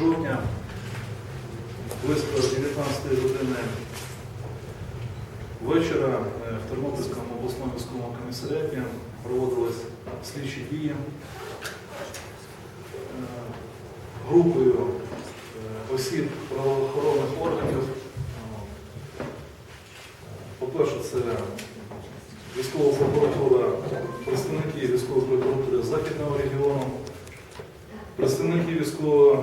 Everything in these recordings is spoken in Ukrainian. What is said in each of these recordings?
жовтня близько 19 години вечора е, в Тернопільському обласному військовому комісаріаті проводились слідчі дії. Е, Групою е, осіб правоохоронних органів. По-перше, це військова прокуратура, представники військової прокуратури Західного регіону, представники військової,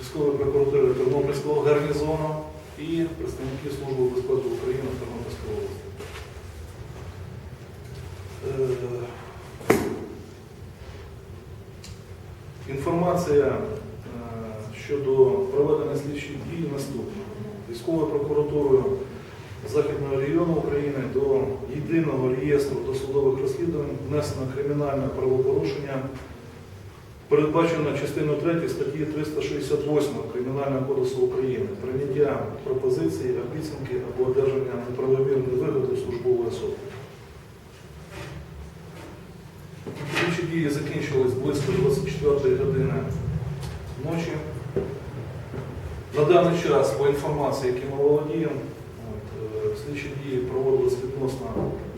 військової прокуратури Тернопільського гарнізону і представники Служби безпеки України в Тернопільській області. Е, Інформація е, щодо проведення слідчих дій наступна. Військовою прокуратурою Західного регіону України до єдиного реєстру досудових розслідувань внесено кримінальне правопорушення, передбачено частиною 3 статті 368 Кримінального кодексу України прийняття пропозиції, обіцянки або одержання неправомірної вигоди службової особи. Слідчі дії закінчились близько 24 години ночі. На даний час, по інформації, які ми володіємо, е, слідчі дії відносно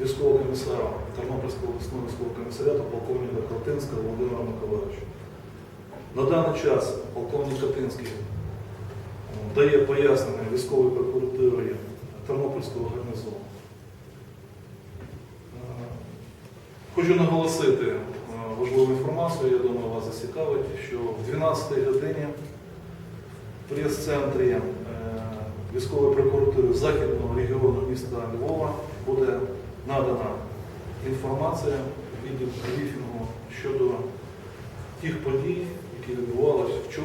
військового комісара Тернопільського обласного військового комісаріату полковника Калтинського Володимира Миколаївича. На даний час полковник Катинський е, дає пояснення військової прокуратури Тернопільського гарнізону. Е, Хочу наголосити е, важливу інформацію, я думаю, вас зацікавить, що в 12-й годині в прес-центрі військової прокуратури Західного регіону міста Львова буде надана інформація від брифінгу щодо тих подій, які відбувалися вчора